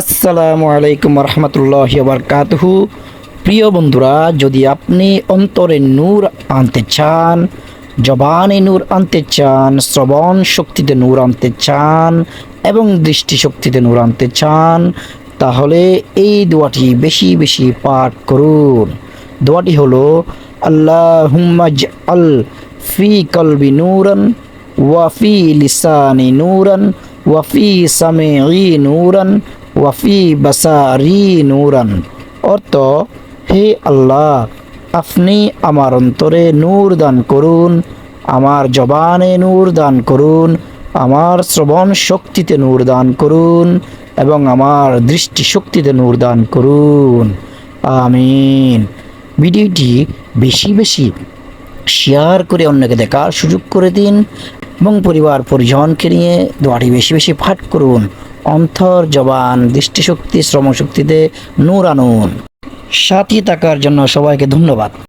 আসসালামু আলাইকুম রহমতুল্লাহ বারকাতহু প্রিয় বন্ধুরা, যদি আপনি অন্তরে নূর আনতে চান, জবানে নূর আনতে চান, শ্রবণ শক্তিতে নূর আনতে চান এবং দৃষ্টিশক্তিতে নূর আনতে চান, তাহলে এই দোয়াটি বেশি বেশি পাঠ করুন। দোয়াটি হলো আল্লাহ আল ফি কলবি নূরন ওয়াফি লিসানি নূরন ওয়াফি সামেঈ নূরন ওয়াফি বাসারি নূরন। অর্থ, হে আল্লাহ, আপনি আমার অন্তরে নূর দান করুন, আমার জবানে নূর দান করুন, আমার শ্রবণ শক্তিতে নূর দান করুন, এবং আমার দৃষ্টি শক্তিতে নূর দান করুন। আমিন। ভিডিওটি বেশি বেশি শেয়ার করে অন্যকে দেখার সুযোগ করে দিন, এবং পরিবার পরিজনকে নিয়ে দোয়াটি বেশি বেশি পাঠ করুন। অন্তর জবান দৃষ্টিশক্তি শ্রমশক্তিতে নূর আনুন সাথী থাকার জন্য সবাইকে ধন্যবাদ।